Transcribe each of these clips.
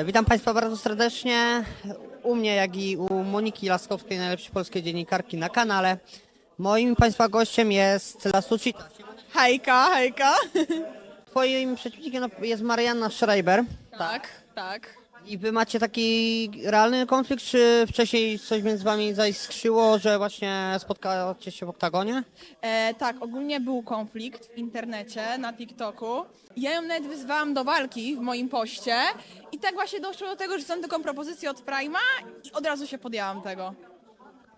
E, Witam Państwa bardzo serdecznie. U mnie, jak i u Moniki Laskowskiej, najlepszej polskiej dziennikarki na kanale. Moim Państwa gościem jest Lasuci. Hejka, hejka. Twoim przeciwnikiem jest Marianna Schreiber. Tak, tak. I Wy macie taki realny konflikt, czy wcześniej coś między Wami zaiskrzyło, że właśnie spotkacie się w oktagonie? E, tak, ogólnie był konflikt w internecie, na TikToku. Ja ją nawet wyzwałam do walki w moim poście i tak właśnie doszło do tego, że są taką propozycję od Prima i od razu się podjęłam tego.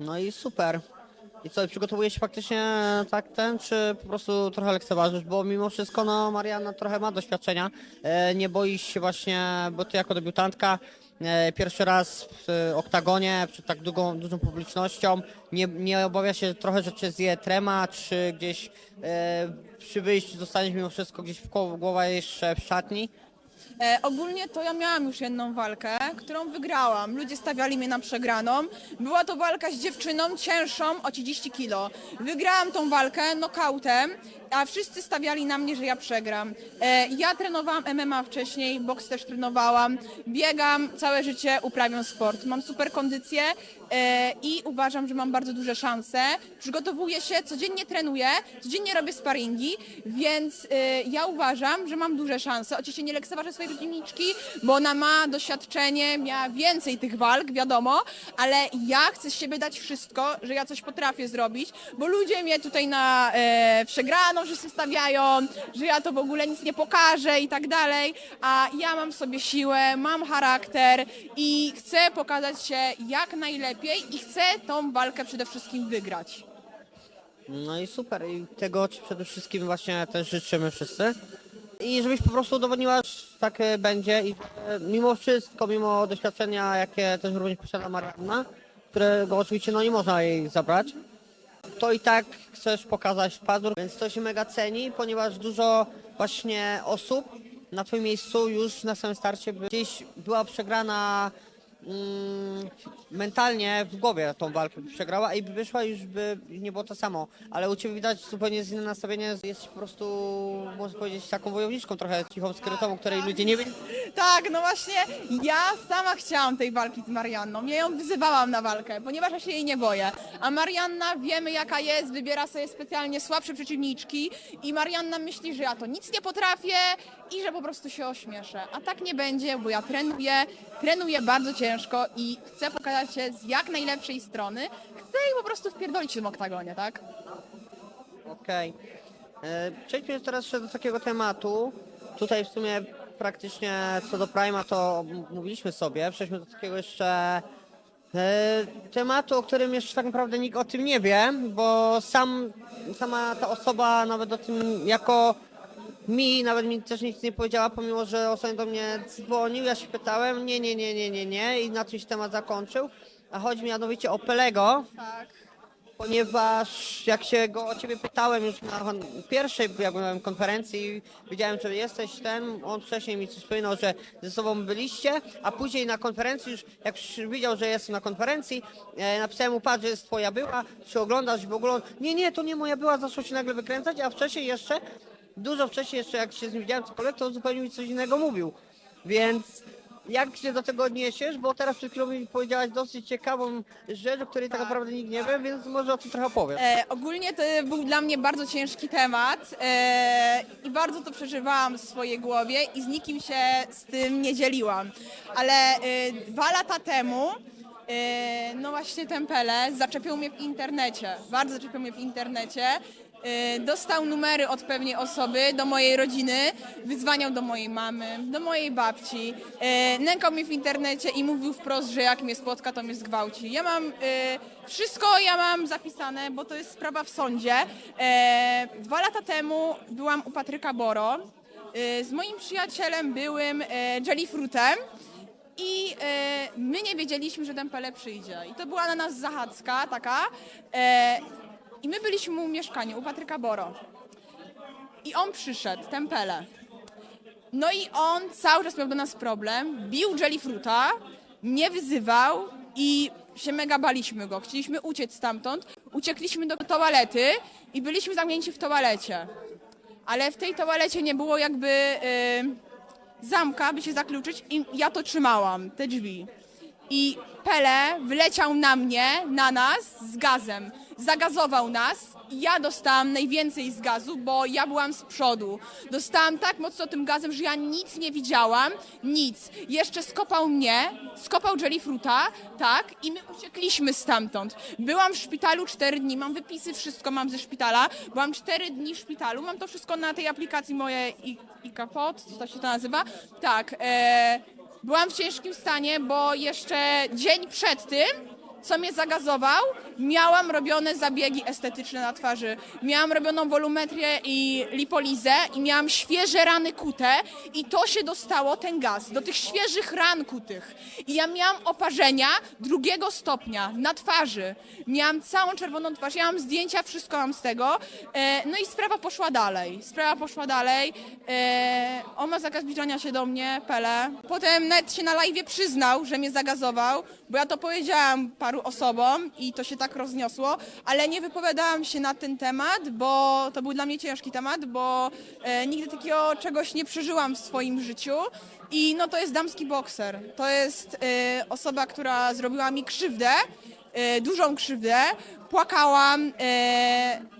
No i super. I co, przygotowujesz się faktycznie tak ten, czy po prostu trochę lekceważysz? Bo mimo wszystko, no Marianna trochę ma doświadczenia. E, nie boisz się właśnie, bo ty jako debiutantka e, pierwszy raz w e, oktagonie, przed tak długą, dużą publicznością, nie, nie obawia się trochę, że cię zje trema, czy gdzieś e, przy wyjściu zostaniesz mimo wszystko gdzieś w koło, głowa jeszcze w szatni? E, ogólnie to ja miałam już jedną walkę, którą wygrałam. Ludzie stawiali mnie na przegraną. Była to walka z dziewczyną cięższą o 30 kilo. Wygrałam tą walkę nokautem, a wszyscy stawiali na mnie, że ja przegram. E, ja trenowałam MMA wcześniej, boks też trenowałam, biegam, całe życie uprawiam sport. Mam super kondycję e, i uważam, że mam bardzo duże szanse. Przygotowuję się, codziennie trenuję, codziennie robię sparingi, więc e, ja uważam, że mam duże szanse. Oczywiście nie lekceważę swojej przeciwniczki, bo ona ma doświadczenie, miała więcej tych walk, wiadomo, ale ja chcę z siebie dać wszystko, że ja coś potrafię zrobić, bo ludzie mnie tutaj na e, przegraną, że się stawiają, że ja to w ogóle nic nie pokażę i tak dalej, a ja mam w sobie siłę, mam charakter i chcę pokazać się jak najlepiej i chcę tą walkę przede wszystkim wygrać. No i super. I tego Ci przede wszystkim właśnie też życzymy wszyscy. I żebyś po prostu udowodniła, że tak będzie i mimo wszystko, mimo doświadczenia, jakie też również posiada Marianna, którego oczywiście no nie można jej zabrać, to i tak chcesz pokazać pazur, więc to się mega ceni, ponieważ dużo właśnie osób na Twoim miejscu już na samym starcie gdzieś była przegrana mm, mentalnie w głowie tą walkę przegrała i by wyszła już by nie było to samo, ale u Ciebie widać zupełnie inne nastawienie, jesteś po prostu, można powiedzieć, taką wojowniczką trochę cichą, skrytową, której ludzie nie wiedzieli. Tak, no właśnie ja sama chciałam tej walki z Marianną. Ja ją wyzywałam na walkę, ponieważ ja się jej nie boję. A Marianna wiemy jaka jest, wybiera sobie specjalnie słabsze przeciwniczki i Marianna myśli, że ja to nic nie potrafię i że po prostu się ośmieszę. A tak nie będzie, bo ja trenuję, trenuję bardzo ciężko i chcę pokazać się z jak najlepszej strony. Chcę jej po prostu wpierdolić w tym oktagonie, tak? Okej. E, Przejdźmy teraz jeszcze do takiego tematu. Tutaj w sumie praktycznie co do Prima to mówiliśmy sobie. Przejdźmy do takiego jeszcze e, tematu, o którym jeszcze tak naprawdę nikt o tym nie wie, bo sam, sama ta osoba nawet o tym jako mi, nawet mi też nic nie powiedziała, pomimo że ostatnio do mnie dzwonił, ja się pytałem, nie, nie, nie, nie, nie, nie i na się temat zakończył. A chodzi mianowicie o Pelego, Tak. ponieważ jak się go o ciebie pytałem już na pierwszej jak byłem konferencji, wiedziałem, że jesteś ten, on wcześniej mi coś wspominał, że ze sobą byliście, a później na konferencji już, jak widział, że jestem na konferencji, e, napisałem mu, patrz, że jest twoja była, czy oglądasz w ogóle, on, nie, nie, to nie moja była, zaczął się nagle wykręcać, a wcześniej jeszcze, dużo wcześniej jeszcze, jak się z nim widziałem cokolwiek, to zupełnie mi coś innego mówił, więc jak się do tego odniesiesz, bo teraz przed chwilą mi powiedziałaś dosyć ciekawą rzecz, o której tak naprawdę nikt nie wie, więc może o tym trochę opowiem. E, ogólnie to był dla mnie bardzo ciężki temat e, i bardzo to przeżywałam w swojej głowie i z nikim się z tym nie dzieliłam. Ale e, dwa lata temu, e, no właśnie Tempele zaczepił mnie w internecie, bardzo zaczepił mnie w internecie. E, Dostał numery od pewnej osoby do mojej rodziny, wyzwaniał do mojej mamy, do mojej babci, e, nękał mnie w internecie i mówił wprost, że jak mnie spotka, to mnie zgwałci. Ja mam e, wszystko, ja mam zapisane, bo to jest sprawa w sądzie. Dwa lata temu byłam u Patryka Boro z moim przyjacielem byłym Jellyfruitem. I e, my nie wiedzieliśmy, że ten Pele przyjdzie. I to była na nas zachadzka taka. E, I my byliśmy u mieszkaniu, u Patryka Boro. I on przyszedł, ten Pele. No i on cały czas miał do nas problem, bił Jellyfruita, mnie wyzywał i się mega baliśmy go. Chcieliśmy uciec stamtąd, uciekliśmy do toalety i byliśmy zamknięci w toalecie. Ale w tej toalecie nie było jakby... y, zamka, by się zakluczyć i ja to trzymałam, te drzwi. I Pele wleciał na mnie, na nas z gazem. Zagazował nas i ja dostałam najwięcej z gazu, bo ja byłam z przodu. Dostałam tak mocno tym gazem, że ja nic nie widziałam, nic. Jeszcze skopał mnie, skopał Jellyfruta, tak, i my uciekliśmy stamtąd. Byłam w szpitalu 4 dni, mam wypisy, wszystko mam ze szpitala. Byłam 4 dni w szpitalu, mam to wszystko na tej aplikacji moje i, i kapot, co się to nazywa? Tak, e, Byłam w ciężkim stanie, bo jeszcze dzień przed tym, co mnie zagazował, miałam robione zabiegi estetyczne na twarzy. Miałam robioną wolumetrię i lipolizę i miałam świeże rany kute i to się dostało, ten gaz, do tych świeżych ran kutych. I ja miałam oparzenia drugiego stopnia na twarzy. Miałam całą czerwoną twarz, ja mam zdjęcia, wszystko mam z tego. E, no i sprawa poszła dalej. Sprawa poszła dalej. E, on ma zakaz zbliżania się do mnie, Pele. Potem nawet się na live przyznał, że mnie zagazował, bo ja to powiedziałam paru osobom i to się tak rozniosło, ale nie wypowiadałam się na ten temat, bo to był dla mnie ciężki temat, bo e, nigdy takiego czegoś nie przeżyłam w swoim życiu. I no to jest damski bokser. To jest e, osoba, która zrobiła mi krzywdę, e, dużą krzywdę. Płakałam. E,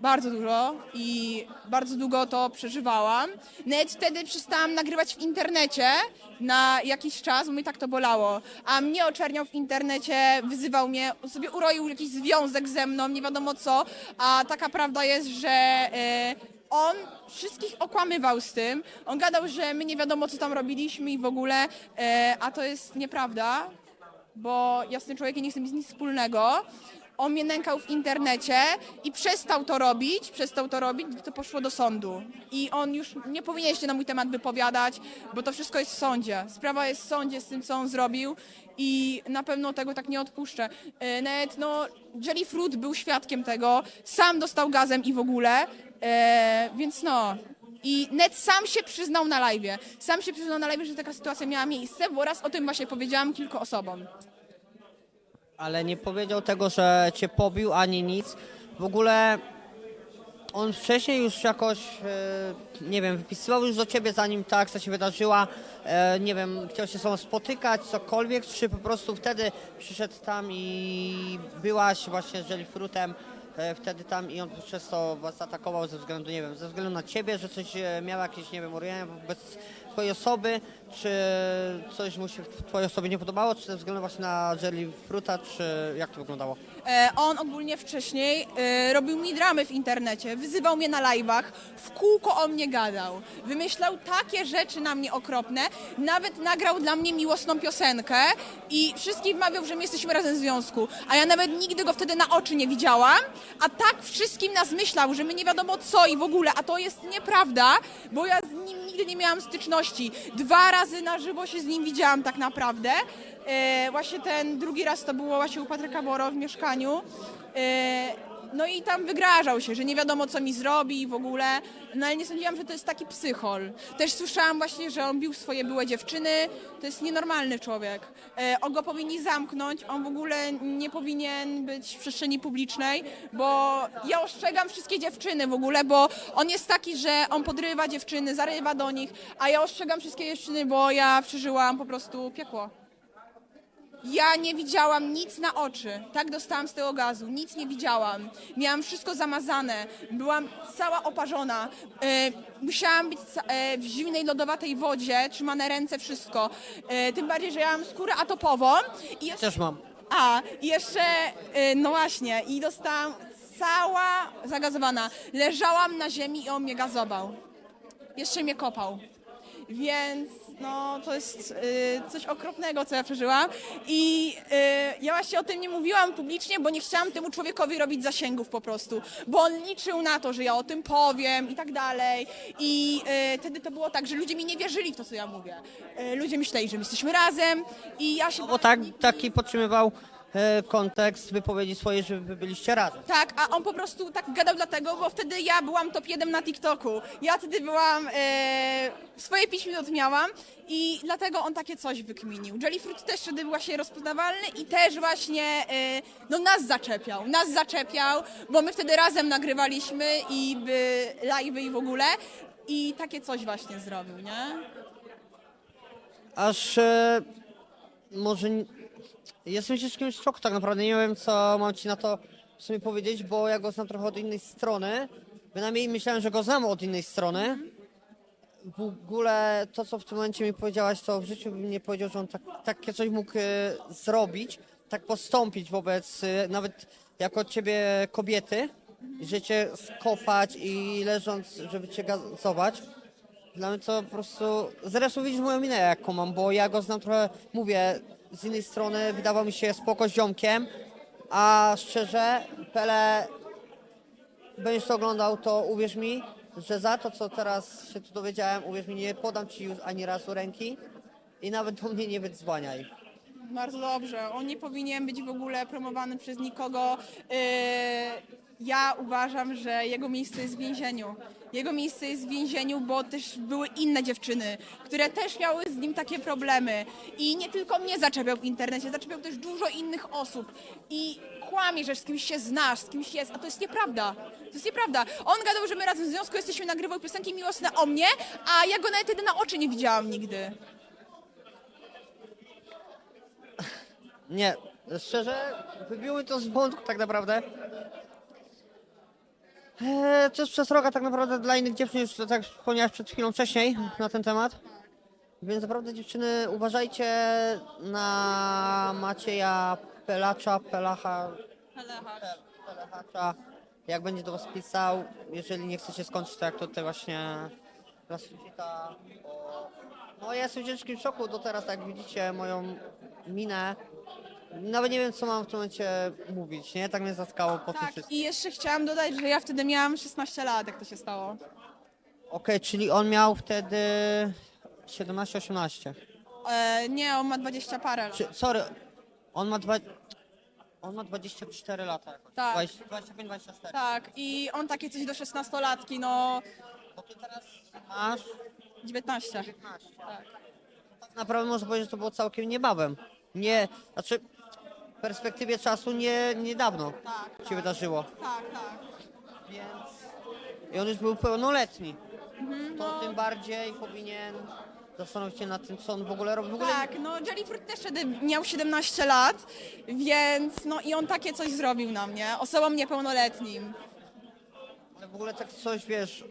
bardzo dużo i bardzo długo to przeżywałam. Nawet wtedy przestałam nagrywać w internecie na jakiś czas, bo mnie tak to bolało. A mnie oczerniał w internecie, wyzywał mnie, sobie uroił jakiś związek ze mną, nie wiadomo co. A taka prawda jest, że e, on wszystkich okłamywał z tym. On gadał, że my nie wiadomo co tam robiliśmy i w ogóle, e, a to jest nieprawda, bo ja z tym człowiekiem nie chcę mieć nic wspólnego. On mnie nękał w internecie i przestał to robić, przestał to robić, to poszło do sądu. I on już nie powinien się na mój temat wypowiadać, bo to wszystko jest w sądzie. Sprawa jest w sądzie z tym, co on zrobił i na pewno tego tak nie odpuszczę. E, Nawet no, Jellyfruit był świadkiem tego, sam dostał gazem i w ogóle, e, więc no... I Net sam się przyznał na live. Sam się przyznał na live, że taka sytuacja miała miejsce, bo raz o tym właśnie powiedziałam kilku osobom. Ale nie powiedział tego, że cię pobił ani nic. W ogóle on wcześniej już jakoś, e, nie wiem, wypisywał już do ciebie zanim ta akcja się wydarzyła. E, nie wiem, chciał się z tobą spotykać, cokolwiek, czy po prostu wtedy przyszedł tam i byłaś właśnie z Jellyfruitem e, wtedy tam i on przez to was atakował ze względu, nie wiem, ze względu na ciebie, że coś e, miał jakieś, nie wiem, urojenia wobec twojej osoby, czy coś mu się w twojej osobie nie podobało, czy ze względu właśnie na Jellyfruita, czy jak to wyglądało? E, on ogólnie wcześniej e, robił mi dramy w internecie, wyzywał mnie na live'ach, w kółko o mnie gadał. Wymyślał takie rzeczy na mnie okropne, nawet nagrał dla mnie miłosną piosenkę i wszystkich mawiał, że my jesteśmy razem w związku. A ja nawet nigdy go wtedy na oczy nie widziałam, a tak wszystkim nas myślał, że my nie wiadomo co i w ogóle, a to jest nieprawda, bo ja z nim nigdy nie miałam styczności. Dwa razy na żywo się z nim widziałam tak naprawdę. E, właśnie ten drugi raz to było właśnie u Patryka Boro w mieszkaniu. E, no i tam wygrażał się, że nie wiadomo co mi zrobi i w ogóle, no ale nie sądziłam, że to jest taki psychol. Też słyszałam właśnie, że on bił swoje byłe dziewczyny, to jest nienormalny człowiek. E, on go powinni zamknąć, on w ogóle nie powinien być w przestrzeni publicznej, bo ja ostrzegam wszystkie dziewczyny w ogóle, bo on jest taki, że on podrywa dziewczyny, zarywa do nich, a ja ostrzegam wszystkie dziewczyny, bo ja przeżyłam po prostu piekło. Ja nie widziałam nic na oczy. Tak dostałam z tego gazu. Nic nie widziałam. Miałam wszystko zamazane. Byłam cała oparzona. E, musiałam być ca- e, w zimnej, lodowatej wodzie, trzymane ręce, wszystko. E, tym bardziej, że ja mam skórę atopową. I jeszcze, Też mam. a, i jeszcze, e, no właśnie, i dostałam cała zagazowana. Leżałam na ziemi i on mnie gazował. Jeszcze mnie kopał. Więc no, to jest y, coś okropnego, co ja przeżyłam. I y, ja właśnie o tym nie mówiłam publicznie, bo nie chciałam temu człowiekowi robić zasięgów po prostu. Bo on liczył na to, że ja o tym powiem i tak dalej. I y, wtedy to było tak, że ludzie mi nie wierzyli w to, co ja mówię. Y, ludzie myśleli, że my jesteśmy razem i ja się... No bo tak, taki podtrzymywał e, kontekst wypowiedzi swojej, że wy byliście razem. Tak, a on po prostu tak gadał dlatego, bo wtedy ja byłam top 1 na TikToku. Ja wtedy byłam, e, swoje 5 minut miałam i dlatego on takie coś wykminił. Jellyfruit też wtedy był właśnie rozpoznawalny i też właśnie, e, no nas zaczepiał, nas zaczepiał, bo my wtedy razem nagrywaliśmy i by live'y i w ogóle i takie coś właśnie zrobił, nie? aż e, może n- jestem ciężkim szoku tak naprawdę, nie wiem co mam ci na to w sumie powiedzieć, bo ja go znam trochę od innej strony, bynajmniej myślałem, że go znam od innej strony. W ogóle to, co w tym momencie mi powiedziałaś, to w życiu bym nie powiedział, że on tak, takie coś mógł e, zrobić, tak postąpić wobec e, nawet jako ciebie kobiety, że cię skopać i leżąc, żeby cię gazować. Dla mnie to po prostu... Zresztą widzisz moją minę jaką mam, bo ja go znam trochę, mówię, z innej strony wydawał mi się spoko ziomkiem, a szczerze, Pele, będziesz to oglądał, to uwierz mi, że za to, co teraz się tu dowiedziałem, uwierz mi, nie podam ci już ani razu ręki i nawet do mnie nie wydzwaniaj. Bardzo dobrze. On nie powinien być w ogóle promowany przez nikogo. Yy, ja uważam, że jego miejsce jest w więzieniu. Jego miejsce jest w więzieniu, bo też były inne dziewczyny, które też miały z nim takie problemy. I nie tylko mnie zaczepiał w internecie, zaczepiał też dużo innych osób. I kłamie, że z kimś się znasz, z kimś jest, a to jest nieprawda. To jest nieprawda. On gadał, że my razem w związku jesteśmy, nagrywał piosenki miłosne o mnie, a ja go nawet wtedy na oczy nie widziałam nigdy. Nie, szczerze, wybiły to z wątku tak naprawdę. Eee, to jest przestroga tak naprawdę dla innych dziewczyn, już tak wspomniałeś przed chwilą wcześniej na ten temat. Więc naprawdę dziewczyny, uważajcie na Macieja Pelacza, Pelacha, jak będzie do was pisał, jeżeli nie chcecie skończyć tak jak tutaj właśnie Rasucita. No ja jestem w ciężkim szoku do teraz, jak widzicie moją minę. Nawet nie wiem co mam w tym momencie mówić, nie? Tak mnie zatkało po tym Tak, wszystkim. i jeszcze chciałam dodać, że ja wtedy miałam 16 lat, jak to się stało. Okej, czyli on miał wtedy 17-18. E, nie, on ma 20 parę. Czy, sorry, on ma dwa... On ma 24 lata jakoś. Tak. 25-24. Tak, i on takie coś do 16-latki, no Bo ty teraz masz 19. 15. Tak. Tak naprawdę można powiedzieć, że to było całkiem niebawem. Nie, znaczy w perspektywie czasu nie, niedawno Tak, się wydarzyło. tak, tak. Więc... I on już był pełnoletni. Mhm, To no, tym bardziej powinien zastanowić się nad tym, co on w ogóle robi. W ogóle tak, no Jellyfruit też wtedy miał 17 lat, więc no i on takie coś zrobił na mnie, osobą niepełnoletnim. Ale w ogóle tak coś, wiesz,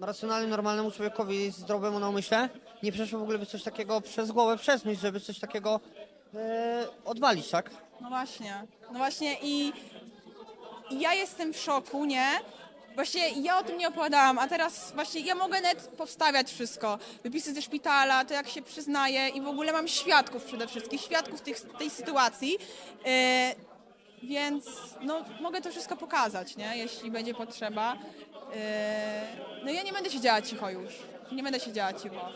racjonalnym, normalnemu człowiekowi, zdrowemu na umyśle, nie przeszło w ogóle by coś takiego przez głowę przesmieć, żeby coś takiego e, odwalić, tak? No właśnie, no właśnie i i ja jestem w szoku, nie? Właśnie ja o tym nie opowiadałam, a teraz właśnie ja mogę net powstawiać wszystko. Wypisy ze szpitala, to jak się przyznaję i w ogóle mam świadków przede wszystkim, świadków tych, tej sytuacji. E, więc no, mogę to wszystko pokazać, nie? Jeśli będzie potrzeba. E, no ja nie będę siedziała cicho już. Nie będę siedziała cicho.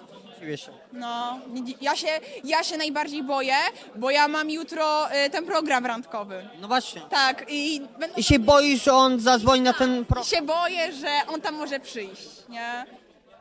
Się. No, ja się, ja się najbardziej boję, bo ja mam jutro e, ten program randkowy. No właśnie. Tak, i będę I się boisz, że on zadzwoni na ten pro... się boję, że on tam może przyjść, nie?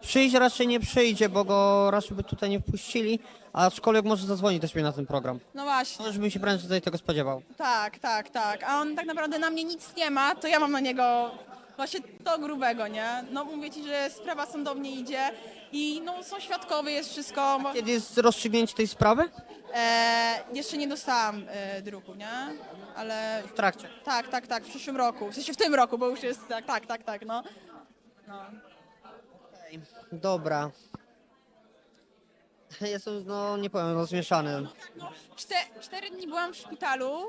Przyjść raczej nie przyjdzie, bo go raczej by tutaj nie wpuścili, aczkolwiek może zadzwonić do siebie na ten program. No właśnie, już bym się prędzej tego spodziewał. tak, tak, tak. A on tak naprawdę na mnie nic nie ma, to ja mam na niego właśnie to grubego, nie? No mówię ci, że sprawa sądownie idzie i no są świadkowie, jest wszystko. Kiedy jest rozstrzygnięcie tej sprawy? e, jeszcze nie dostałam e, druku, nie? Ale W trakcie. tak, tak, tak, w przyszłym roku, w sensie w tym roku, bo już jest tak, tak, tak, tak, no. no. Okej, Dobra. Jestem, no nie powiem, no zmieszany. Czte, cztery dni byłam w szpitalu.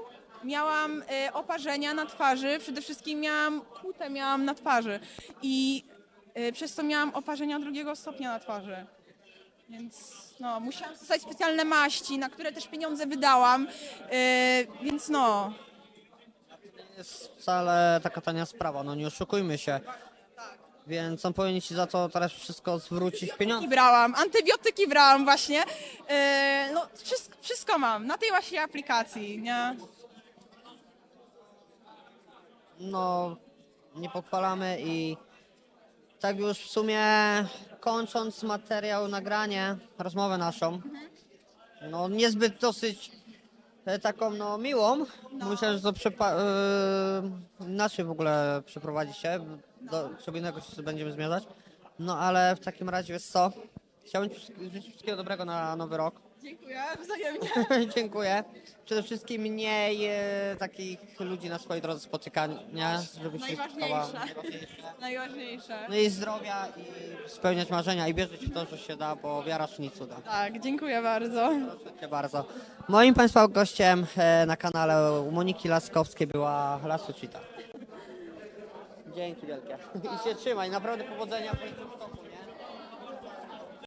Miałam e, oparzenia na twarzy, przede wszystkim miałam kłutę miałam na twarzy i przez to miałam oparzenia drugiego stopnia na twarzy. Więc no, musiałam dostać specjalne maści, na które też pieniądze wydałam, e, więc no. Jest wcale taka tania sprawa, no nie oszukujmy się. Więc on powinien ci za to teraz wszystko zwrócić pieniądze. brałam, antybiotyki brałam właśnie. E, no, wszystko, wszystko mam na tej właśnie aplikacji, nie? No, nie pochwalamy i tak już w sumie kończąc materiał, nagranie, rozmowę naszą, no niezbyt dosyć e, taką no miłą. Myślę, że to przepa- e, inaczej w ogóle przeprowadzi się, do czego innego się będziemy zmierzać. No ale w takim razie jest co? Chciałbym Ci życzyć wszystkiego dobrego na nowy rok. Dziękuję, wzajemnie. Dziękuję. Przede wszystkim mniej e, takich ludzi na swojej drodze spotykania, żeby się Najważniejsze. spotkała- najważniejsze. Najważniejsze. No i zdrowia i spełniać marzenia i wierzyć w to, że się da, bo wiara czyni cuda. Tak, dziękuję bardzo. Proszę Cię bardzo. Moim Państwa gościem e, na kanale u Moniki Laskowskiej była Lasucita. Dzięki wielkie. I się trzymaj, naprawdę powodzenia w.